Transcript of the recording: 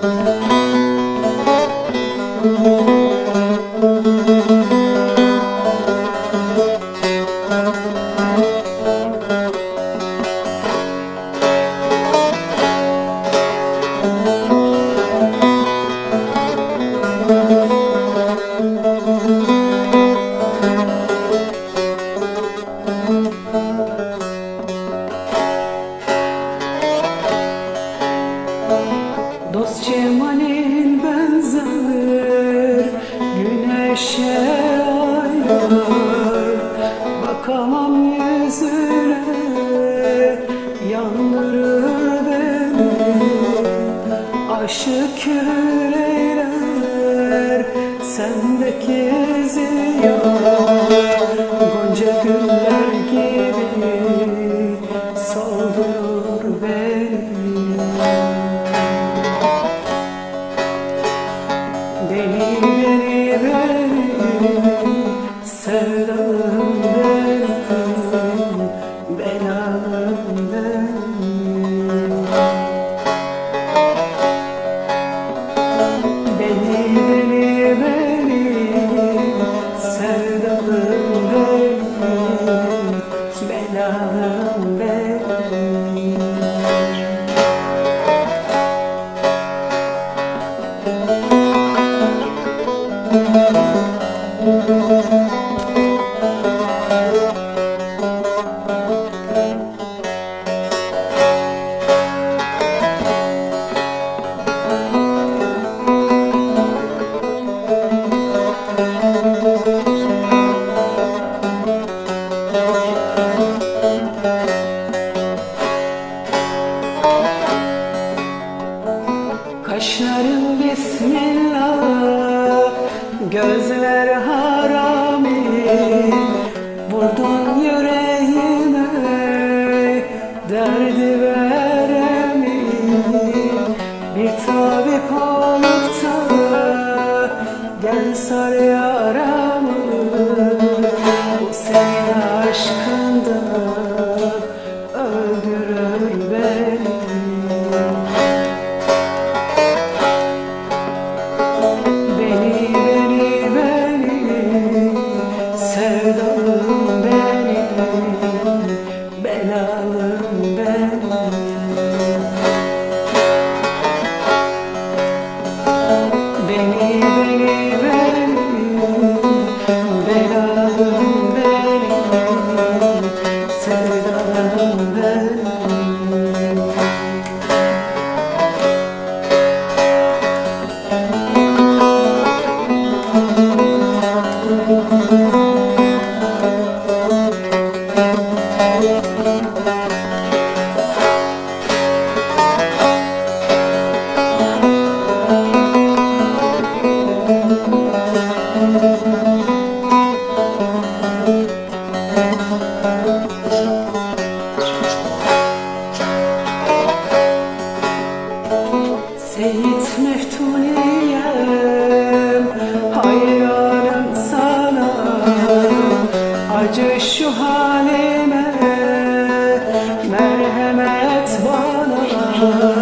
Música Güneşe aylar Bakamam yüzüne Yandırır beni. Aşık kül eyler Sendeki ziya sevdalım benim Kaşların bismillah Gözler harami Vurdun yüreğime Derdi veremin Bir tabip olup da Gel sar yaramı Acı şu halime Merhamet bana